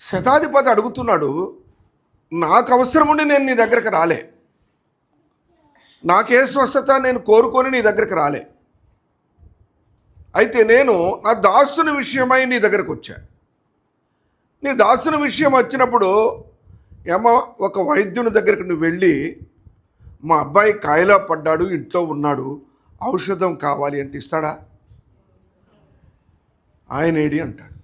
శతాధిపతి అడుగుతున్నాడు నాకు అవసరం ఉండి నేను నీ దగ్గరికి రాలే. నాకే స్వస్థత నేను కోరుకొని నీ దగ్గరికి రాలే. అయితే నేను నా దాసుని విషయమై నీ దగ్గరకు వచ్చా. నీ దాసుని విషయం వచ్చినప్పుడు ఏమో ఒక వైద్యుని దగ్గరికి నువ్వు వెళ్ళి మా అబ్బాయి కాయలా పడ్డాడు ఇంట్లో ఉన్నాడు ఔషధం కావాలి అంటే ఇస్తాడా? ఆయన ఏడి అంటాడు.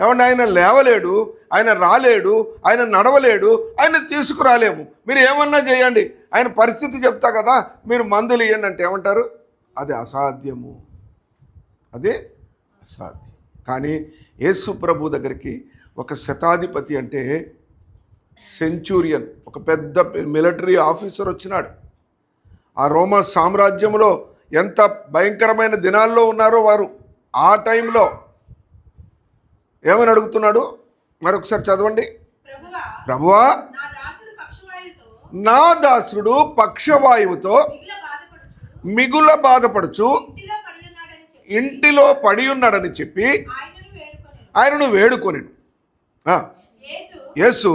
ఏమంటే ఆయన లేవలేడు ఆయన రాలేడు ఆయన నడవలేడు ఆయన తీసుకురాలేము. మీరు ఏమన్నా చేయండి. ఆయన పరిస్థితి చెప్తా కదా మీరు మందులు ఇవ్వండి అంటే ఏమంటారు? అది అసాధ్యము. అదే అసాధ్యం. కానీ యేసు ప్రభు దగ్గరికి ఒక శతాధిపతి అంటే సెంచూరియన్ ఒక పెద్ద మిలిటరీ ఆఫీసర్ వచ్చినాడు. ఆ రోమా సామ్రాజ్యంలో ఎంత భయంకరమైన దినాల్లో ఉన్నారో వారు. ఆ టైంలో ఏమని అడుగుతున్నాడు? మరొకసారి చదవండి. ప్రభువా నా దాసుడు పక్షవాయువుతో మిగిల బాధపడుచు ఇంటిలో పడి ఉన్నాడని చెప్పి ఆయనను ఆ, యేసు యేసు.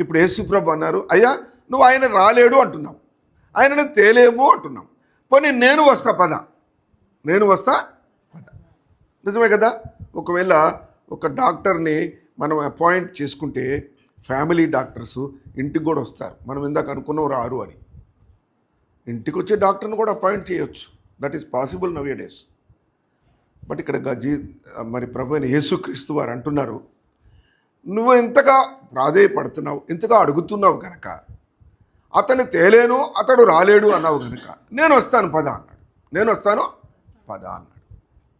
ఇప్పుడు యేసుప్రభు అన్నారు అయ్యా నువ్వు ఆయన రాలేడు అంటున్నావు. ఆయనను తేలేము అంటున్నావు. పోనీ నేను వస్తా పద. నేను వస్తా నిజమే కదా? ఒకవేళ ఒక డాక్టర్ని మనం అపాయింట్ చేసుకుంటే ఫ్యామిలీ డాక్టర్స్ ఇంటికి కూడా వస్తారు. మనం ఇందాక అనుకున్నాం రారు అని. ఇంటికి వచ్చే డాక్టర్ని కూడా అపాయింట్ చేయొచ్చు. That is possible now days but ఇక్కడ గజీ మరి ప్రభు అయిన యేసుక్రీస్తు వారు అంటున్నారు నువ్వు ఇంతగా ప్రాధేయపడుతున్నావు ఇంతగా అడుగుతున్నావు కనుక అతను తేలేను అతడు రాలేడు అన్నావు కనుక నేను వస్తాను పద అన్నాడు. నేను వస్తాను? పద అన్నాడు.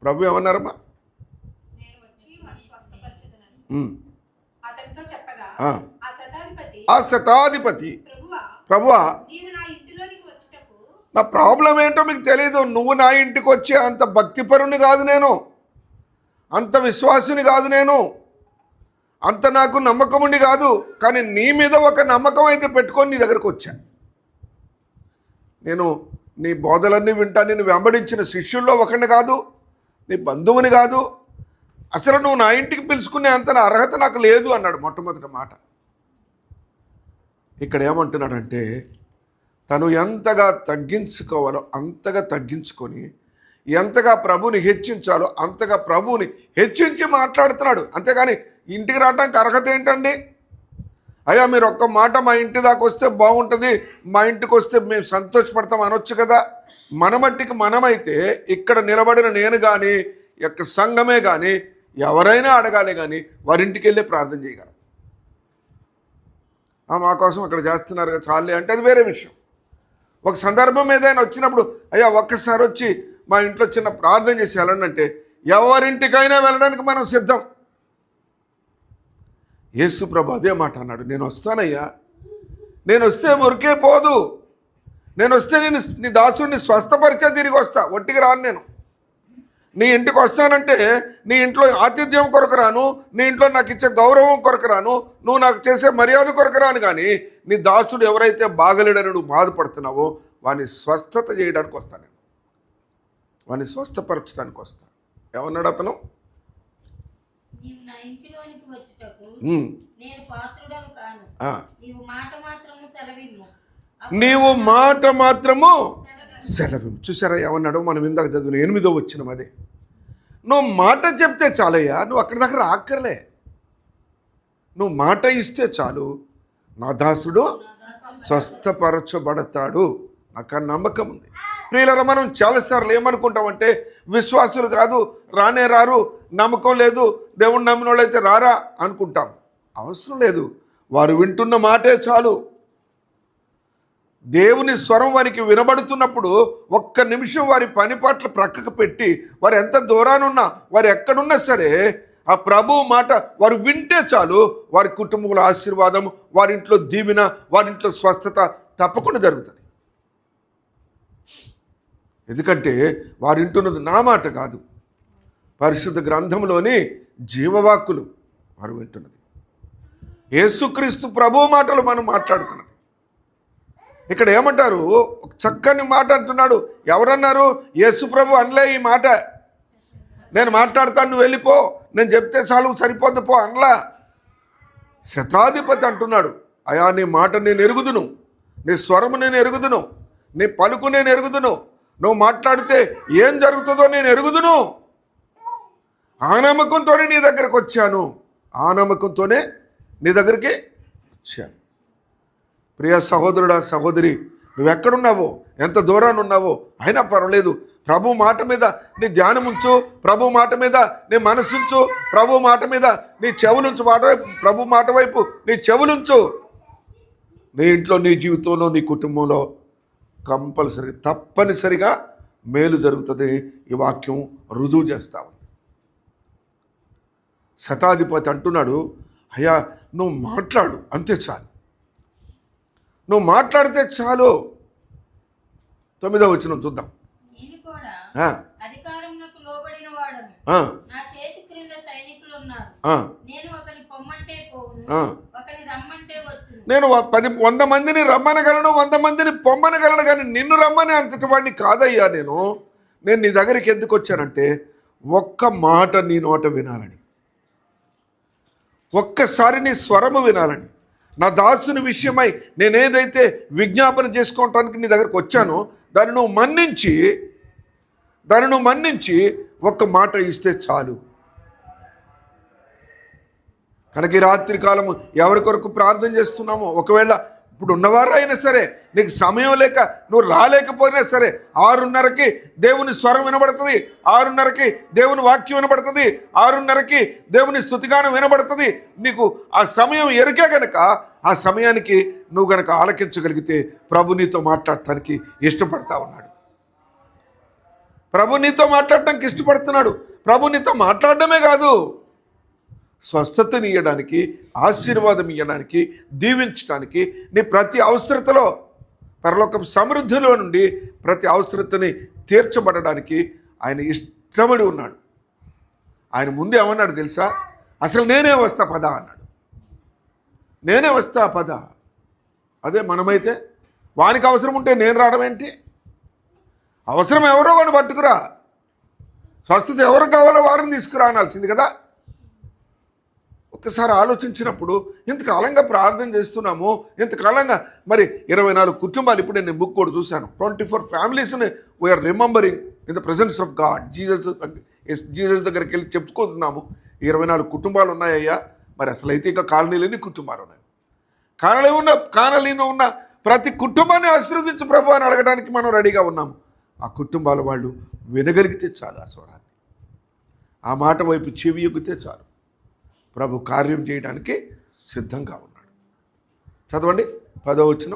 ప్రభు ఏమన్నారమ్మా? ఆ. శతాధిపతి ప్రభువా వచ్చుటకు నా ప్రాబ్లం ఏంటో మీకు తెలియదు నువ్వు నా ఇంటికి వచ్చే అంత భక్తిపరుని కాదు నేను. అంత విశ్వాసుని కాదు నేను. అంత నాకు నమ్మకం ఉండి కాదు. కానీ నీ మీద ఒక నమ్మకం అయితే పెట్టుకొని నీ దగ్గరకు వచ్చా. నేను నీ బోధలన్నీ వింటా. నేను వెంబడించిన శిష్యుల్లో ఒకరిని కాదు. నీ బంధువుని కాదు. అసలు నువ్వు నా ఇంటికి పిలుచుకునే అంత అర్హత నాకు లేదు అన్నాడు మొట్టమొదటి మాట. ఇక్కడ ఏమంటున్నాడంటే తను ఎంతగా తగ్గించుకోవాలో అంతగా తగ్గించుకొని ఎంతగా ప్రభుని హెచ్చించాలో అంతగా ప్రభుని హెచ్చించి మాట్లాడుతున్నాడు. అంతేగాని ఇంటికి రావడానికి అర్హత ఏంటండి? అయ్యా మీరు ఒక్క మాట మా ఇంటి దాకా వస్తే బాగుంటుంది. మా ఇంటికి వస్తే మేము సంతోషపడతాం అనొచ్చు కదా. మన మట్టికి మనమైతే ఇక్కడ నిలబడిన నేను కానీ యొక్క సంఘమే కానీ ఎవరైనా అడగాలి కానీ వారింటికి వెళ్ళి ప్రార్థన చేయగలం. మా కోసం అక్కడ చేస్తున్నారు కదా చాలే అంటే అది వేరే విషయం. ఒక సందర్భం ఏదైనా వచ్చినప్పుడు అయ్యా ఒక్కసారి వచ్చి మా ఇంట్లో చిన్న ప్రార్థన చేసి వెళ్ళండి అంటే ఎవరింటికైనా వెళ్ళడానికి మనం సిద్ధం. యేసు ప్రభు అదే మాట అన్నాడు. నేను వస్తానయ్యా నేను వస్తే మురికే పోదు. నేను వస్తే నేను నీ దాసుడిని స్వస్థపరిచే తిరిగి వస్తా. ఒట్టికి రాను నేను. నీ ఇంటికి వస్తానంటే నీ ఇంట్లో ఆతిథ్యం కొరకు రాను. నీ ఇంట్లో నాకు ఇచ్చే గౌరవం కొరకు రాను. నువ్వు నాకు చేసే మర్యాద కొరకు రాను కానీ నీ దాసుడు ఎవరైతే బాగలేడని నువ్వు బాధపడుతున్నావో వాని స్వస్థత చేయడానికి వస్తాను నేను. వాని స్వస్థపరచడానికి వస్తా. ఏమన్నాడు అతను నీవు నా ఇంటిలోనికి వచ్చుటకు ఉమ్, నేను పాత్రుడను కాను ఆ. నీవు మాట మాత్రము సెలవు చూసారా ఏమన్నాడు? మనం ఇందాక చదివిన ఎనిమిదో వచ్చిన అదే. నువ్వు మాట చెప్తే చాలయ్యా నువ్వు అక్కడి దగ్గర ఆక్కర్లే నువ్వు మాట ఇస్తే చాలు. నా దాసుడు స్వస్థపరచబడతాడు. నాకు ఆ నమ్మకం ఉంది. ప్రియులరా మనం చాలాసార్లు ఏమనుకుంటామంటే విశ్వాసులు కాదు రానే రారు నమ్మకం లేదు దేవుణ్ణి నమ్మిన వాళ్ళైతే రారా అనుకుంటాం. అవసరం లేదు. వారు వింటున్న మాటే చాలు. దేవుని స్వరం వారికి వినబడుతున్నప్పుడు ఒక్క నిమిషం వారి పని పట్ల ప్రక్కకు పెట్టి వారు ఎంత దూరానున్నా వారు ఎక్కడున్నా సరే ఆ ప్రభు మాట వారు వింటే చాలు. వారి కుటుంబంలో ఆశీర్వాదం వారింట్లో దీవెన వారి ఇంట్లో స్వస్థత తప్పకుండా జరుగుతుంది. ఎందుకంటే వారు వింటున్నది నా మాట కాదు. పరిశుద్ధ గ్రంథంలోని జీవవాక్కులు వారు వింటున్నది. యేసుక్రీస్తు ప్రభు మాటలు మనం మాట్లాడుతున్నది. ఇక్కడ ఏమంటారు? ఒక చక్కని మాట అంటున్నాడు. ఎవరన్నారు? యేసు ప్రభు అనలే ఈ మాట. నేను మాట్లాడతాను నువ్వు వెళ్ళిపో. నేను చెప్తే చాలు సరిపోద్దు పో అనలా. శతాధిపతి అంటున్నాడు. అయా నీ మాట నేను ఎరుగుదును. నీ స్వరము నేను ఎరుగుదును. నీ పలుకు నేను ఎరుగుదును. నువ్వు మాట్లాడితే ఏం జరుగుతుందో నేను ఎరుగుదును. ఆ నమ్మకంతోనే నీ దగ్గరకు వచ్చాను. ఆ నమ్మకంతోనే నీ దగ్గరికి వచ్చాను. ప్రియ సహోదరుడా సహోదరి నువ్వెక్కడున్నావో? ఎంత దూరాన్ని ఉన్నావో అయినా పర్వాలేదు. ప్రభు మాట మీద నీ ధ్యానం ఉంచు. ప్రభు మాట మీద నీ మనసుంచు ప్రభు మాట మీద నీ చెవులుంచు మాట వైపు ప్రభు మాట వైపు నీ చెవులుంచు నీ ఇంట్లో నీ జీవితంలో నీ కుటుంబంలో కంపల్సరీ తప్పనిసరిగా మేలు జరుగుతుంది. ఈ వాక్యం రుజువు చేస్తా ఉంది. శతాధిపతి అంటున్నాడు అయ్యా నువ్వు మాట్లాడు అంతే చాలు. నువ్వు మాట్లాడితే చాలు. తొమ్మిదో వచ్చిన చూద్దాం. నేను నేను పది వంద మందిని రమ్మనగలను వంద మందిని పొమ్మనగలను కానీ నిన్ను రమ్మని అంతటి వాడిని కాదయ్యా నేను. నేను నీ దగ్గరికి ఎందుకు వచ్చానంటే ఒక్క మాట నీ నోట వినాలని. ఒక్కసారి నీ స్వరము వినాలని. నా దాసుని విషయమై నేనేదైతే విజ్ఞాపన చేసుకోవటానికి నీ దగ్గరకు వచ్చానో దాన్ని నువ్వు మన్నించి దాన్ని నువ్వు మన్నించి ఒక్క మాట ఇస్తే చాలు. కనుక ఈ రాత్రి కాలము ఎవరి కొరకు ప్రార్థన చేస్తున్నామో ఒకవేళ ఇప్పుడు ఉన్నవారు అయినా సరే నీకు సమయం లేక నువ్వు రాలేకపోయినా సరే ఆరున్నరకి దేవుని స్వరం వినబడుతుంది ఆరున్నరకి దేవుని వాక్యం వినబడుతుంది ఆరున్నరకి దేవుని స్థుతిగానం వినబడుతుంది. నీకు ఆ సమయం ఎరికే గనక ఆ సమయానికి నువ్వు గనక ఆలకించగలిగితే ప్రభు నీతో మాట్లాడటానికి ఇష్టపడతా ఉన్నాడు. ప్రభు నీతో మాట్లాడటానికి ఇష్టపడుతున్నాడు. ప్రభు నీతో మాట్లాడటమే కాదు. స్వస్థతని ఇవ్వడానికి ఆశీర్వాదం ఇవ్వడానికి దీవించడానికి నీ ప్రతి అవసరతలో పరలోక సమృద్ధిలో నుండి ప్రతి అవసరతని తీర్చబడడానికి ఆయన ఇష్టపడి ఉన్నాడు. ఆయన ముందే ఏమన్నాడు తెలుసా? అసలు నేనే వస్తా పద అన్నాడు. నేనే వస్తా పద. అదే మనమైతే వానికి అవసరం ఉంటే నేను రావడం ఏంటి? అవసరం ఎవరో వాడిని పట్టుకురా. స్వస్థత ఎవరు కావాలో వారిని తీసుకురా అనాల్సింది కదా. ఒక్కసారి ఆలోచించినప్పుడు ఇంతకాలంగా ప్రార్థన చేస్తున్నాము ఇంతకాలంగా మరి ఇరవై నాలుగు కుటుంబాలు ఇప్పుడు నేను బుక్ కూడా చూశాను. Twenty four ఫ్యామిలీస్ని we're remembering in the presence of God Jesus Jesus దగ్గరికి వెళ్ళి చెప్పుకుంటున్నాము. ఇరవై నాలుగు కుటుంబాలు ఉన్నాయ్యా మరి అసలు అయితే ఇంకా కాలనీలు కుటుంబాలు ఉన్నాయి. కాలనీ ఉన్న కాలనీలో ఉన్న ప్రతి కుటుంబాన్ని ఆశీర్వదించు ప్రభు అని అడగడానికి మనం రెడీగా ఉన్నాము. ఆ కుటుంబాల వాళ్ళు వినగలిగితే చాలు ఆ స్వరాన్ని. ఆ మాట వైపు చెవి ఎగ్గితే చాలు. ప్రభు కార్యం చేయడానికి సిద్ధంగా ఉన్నాడు. చదవండి పదో వచ్చిన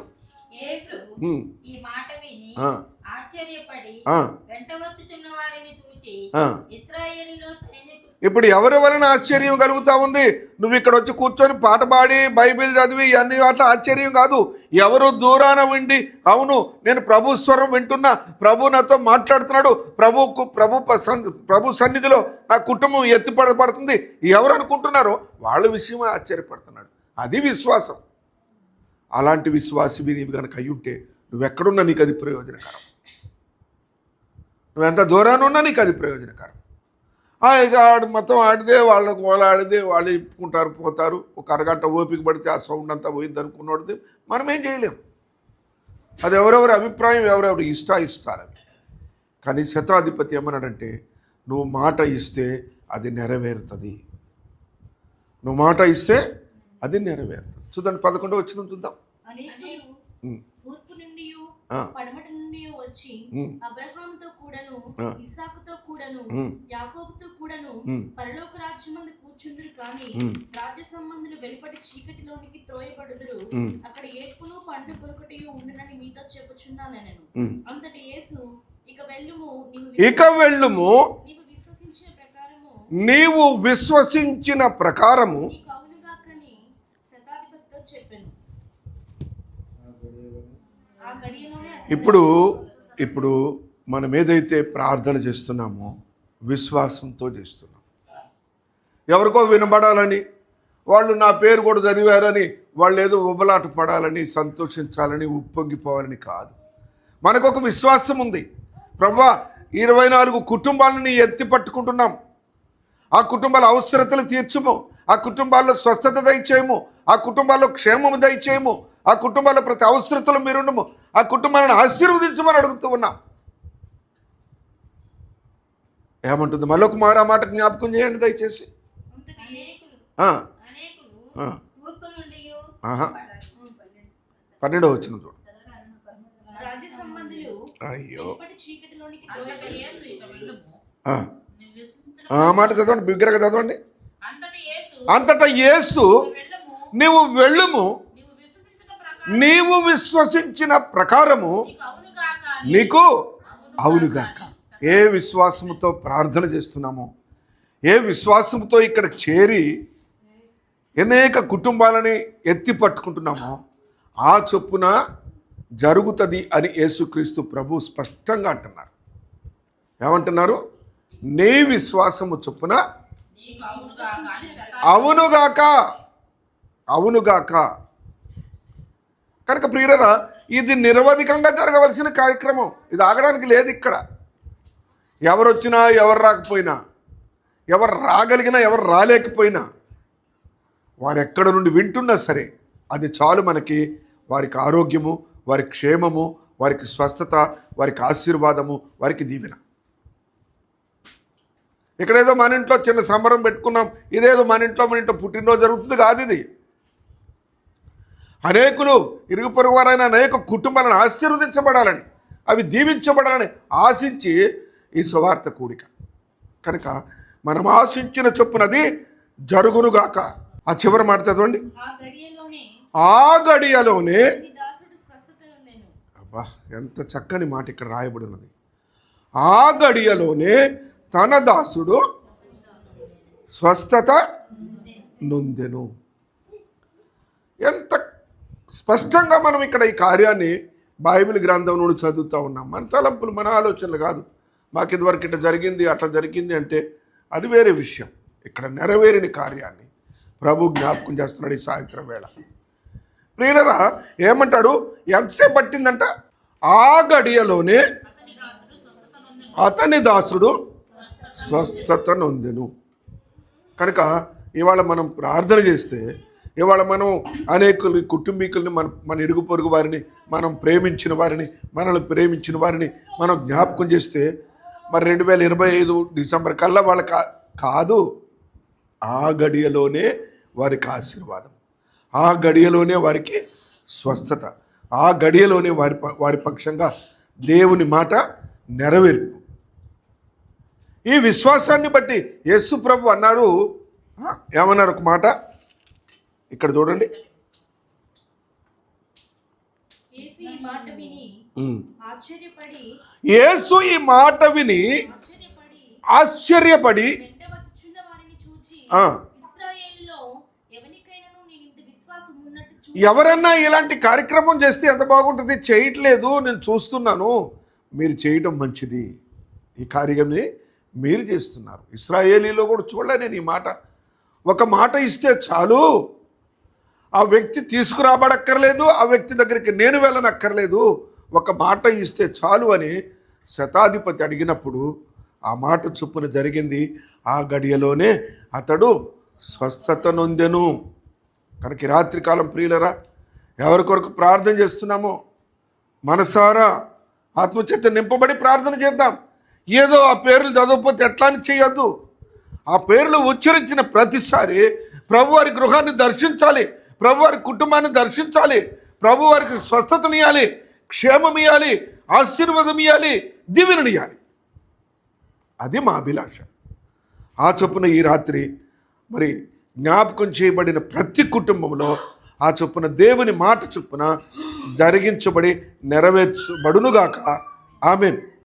ఇప్పుడు ఎవరి వలన ఆశ్చర్యం కలుగుతా ఉంది? నువ్వు ఇక్కడ వచ్చి కూర్చొని పాట పాడి బైబిల్ చదివి ఇవన్నీ వాటి ఆశ్చర్యం కాదు. ఎవరు దూరాన ఉండి అవును నేను ప్రభు స్వరం వింటున్నా ప్రభు నాతో మాట్లాడుతున్నాడు ప్రభుకు ప్రభు ప్రభు సన్నిధిలో నా కుటుంబం ఎత్తిపడబడుతుంది. ఎవరు అనుకుంటున్నారో వాళ్ళ విషయమే ఆశ్చర్యపడుతున్నాడు. అది విశ్వాసం. అలాంటి విశ్వాసివి నీవు కనుక అయి ఉంటే నువ్వెక్కడున్నా నీకు అది ప్రయోజనకరం. నువ్వెంత దూరాన ఉన్నా నీకు అది ప్రయోజనకరం. ఇక ఆడు మొత్తం ఆడితే వాళ్ళకు వాళ్ళు ఆడితే వాళ్ళు ఇప్పుకుంటారు పోతారు. ఒక అరగంట ఓపిక పడితే ఆ సౌండ్ అంతా పోయింది అనుకున్నోడితే మనం ఏం చేయలేం. అది ఎవరెవరి అభిప్రాయం ఎవరెవరి ఇష్ట ఇస్తారు అవి కానీ శతాధిపతి ఏమన్నాడంటే నువ్వు మాట ఇస్తే అది నెరవేరుతుంది. నువ్వు మాట ఇస్తే అది నెరవేరుతుంది. చూద్దాం పదకొండు వచ్చిన చూద్దాం. పడమటి నుండి వచ్చి ఉమ్. అబ్రహాముతో కూడాను ఆ. ఇస్సాకుతో కూడాను ఉమ్. యాకోబుతో కూడాను ఉమ్. పరలోక రాజ్యమందు కూర్చుందరు కానీ. రాజ్య సంబంధులు వెలుపటి చీకటిలోనికి త్రోయబడుదురు. అక్కడ ఏడ్పును పండు కొరకటి ఉండునని మీతో చెప్పుచున్నాను నేను. అంతటి యేసు ఇక వెళ్ళుము నీవు ఇక వెళ్ళుము నీవు విశ్వసించిన ప్రకారము నీవు విశ్వసించిన ప్రకారము నీకు అవునుగాకని శతాధిపతితో చెప్పాను ఆ గడియలోనే అతడు ఇప్పుడు ఇప్పుడు మనం ఏదైతే ప్రార్థన చేస్తున్నామో విశ్వాసంతో చేస్తున్నాం. ఎవరికో వినబడాలని వాళ్ళు నా పేరు కూడా చదివారని వాళ్ళు ఏదో ఉబలాట పడాలని సంతోషించాలని ఉప్పొంగిపోవాలని కాదు. మనకు ఒక విశ్వాసం ఉంది. ప్రభా ఇరవై నాలుగు కుటుంబాలని ఎత్తి పట్టుకుంటున్నాం. ఆ కుటుంబాల అవసరతలు తీర్చము. ఆ కుటుంబాల్లో స్వస్థత దయచేయము. ఆ కుటుంబాల్లో క్షేమము దయచేయము. ఆ కుటుంబాల ప్రతి అవసరతలు మీరుండము. ఆ కుటుంబాలను ఆశీర్వదించమని అడుగుతూ ఉన్నాం. ఏమంటుంది? మళ్ళొక మారా మాట జ్ఞాపకం చేయండి దయచేసి. ఆ, ఆ. పన్నెండో వచ్చిన చూడు. అయ్యో. ఆ, ఆ మాట చదవండి బిగ్గరగా చదవండి. అంతటి యేసు అంతటా యేసు వెళ్ళము. నీవు వెళ్ళుము. నీవు విశ్వసించిన ప్రకారము నీకు అవునుగాక ఏ విశ్వాసముతో ప్రార్థన చేస్తున్నామో ఏ విశ్వాసముతో ఇక్కడ చేరి అనేక కుటుంబాలని ఎత్తి పట్టుకుంటున్నామో ఆ చొప్పున జరుగుతుంది అని యేసుక్రీస్తు ప్రభు స్పష్టంగా అంటున్నారు. ఏమంటున్నారు? నీ విశ్వాసము చొప్పున అవును కాక అవునుగాక. అవునుగాక. కనుక ప్రియులరా ఇది నిరవధికంగా జరగవలసిన కార్యక్రమం. ఇది ఆగడానికి లేదు ఇక్కడ. ఎవరు వచ్చినా ఎవరు రాకపోయినా ఎవరు రాగలిగినా ఎవరు రాలేకపోయినా వారు ఎక్కడ నుండి వింటున్నా సరే అది చాలు మనకి. వారికి ఆరోగ్యము వారి క్షేమము వారికి స్వస్థత వారికి ఆశీర్వాదము వారికి దీవెన. ఇక్కడేదో మన ఇంట్లో చిన్న సంబరం పెట్టుకున్నాం ఇదేదో మన ఇంట్లో మన ఇంట్లో పుట్టినరోజు జరుగుతుంది కాదు ఇది. అనేకులు ఇరుగు పొరుగు వారైన అనేక కుటుంబాలను ఆశీర్వదించబడాలని అవి దీవించబడాలని ఆశించి ఈ సువార్త కూడిక. కనుక మనం ఆశించిన చొప్పునది జరుగునుగాక ఆ చివరి మాట చదవండి. ఆ గడియలోనే అబ్బా ఎంత చక్కని మాట ఇక్కడ రాయబడి ఉన్నది. ఆ గడియలోనే తన దాసుడు స్వస్థత నొందెను. స్పష్టంగా మనం ఇక్కడ ఈ కార్యాన్ని బైబిల్ గ్రంథం నుండి చదువుతూ ఉన్నాం. మన తలంపులు మన ఆలోచనలు కాదు. మాకు ఇదివరకు ఇట్లా జరిగింది అట్లా జరిగింది అంటే అది వేరే విషయం. ఇక్కడ నెరవేరిన కార్యాన్ని ప్రభు జ్ఞాపకం చేస్తున్నాడు ఈ సాయంత్రం వేళ. ప్రియులరా ఏమంటాడు? ఎంతసేపు పట్టిందంట? ఆ గడియలోనే అతని దాసుడు స్వస్థత నొందెను. కనుక ఇవాళ మనం ప్రార్థన చేస్తే ఇవాళ మనం అనేకులు కుటుంబీకుల్ని మన మన ఇరుగు పొరుగు వారిని మనం ప్రేమించిన వారిని మనల్ని ప్రేమించిన వారిని మనం జ్ఞాపకం చేస్తే మరి రెండు వేల ఇరవై ఐదు డిసెంబర్ కల్లా వాళ్ళ కా కాదు ఆ గడియలోనే వారికి ఆశీర్వాదం. ఆ గడియలోనే వారికి స్వస్థత. ఆ గడియలోనే వారి ప- వారి పక్షంగా దేవుని మాట నెరవేర్పు. ఈ విశ్వాసాన్ని బట్టి యేసు ప్రభు అన్నాడు ఏమన్నారు ఒక మాట? ఇక్కడ చూడండి. యేసు ఈ మాట విని. ఆశ్చర్యపడి ఎవరన్నా ఇలాంటి కార్యక్రమం చేస్తే ఎంత బాగుంటుంది? చేయట్లేదు నేను చూస్తున్నాను. మీరు చేయటం మంచిది. ఈ కార్యాన్ని మీరు చేస్తున్నారు. ఇస్రాయేలీలో కూడా చూడలే నేను ఈ మాట. ఒక మాట ఇస్తే చాలు. ఆ వ్యక్తి తీసుకురాబడక్కర్లేదు ఆ వ్యక్తి దగ్గరికి నేను వెళ్ళనక్కర్లేదు. ఒక మాట ఇస్తే చాలు అని శతాధిపతి అడిగినప్పుడు ఆ మాట చొప్పున జరిగింది. ఆ గడియలోనే అతడు స్వస్థత నొందెను. కనుక రాత్రికాలం ప్రియులరా ఎవరి కొరకు ప్రార్థన చేస్తున్నామో? మనసారా ఆత్మచేత నింపబడి ప్రార్థన చేద్దాం. ఏదో ఆ పేర్లు చదవకపోతే ఎట్లా అని చేయొద్దు. ఆ పేర్లు ఉచ్చరించిన ప్రతిసారి ప్రభువారి గృహాన్ని దర్శించాలి. ప్రభువారి కుటుంబాన్ని దర్శించాలి. ప్రభువారికి స్వస్థతనియాలి క్షేమం ఇవ్వాలి ఆశీర్వాదం ఇవ్వాలి దీవెననియాలి అది మా అభిలాష. ఆ చొప్పున ఈ రాత్రి మరి జ్ఞాపకం చేయబడిన ప్రతి కుటుంబంలో ఆ చొప్పున దేవుని మాట చొప్పున జరిగించబడి నెరవేర్చబడునుగాక. ఆమెన్.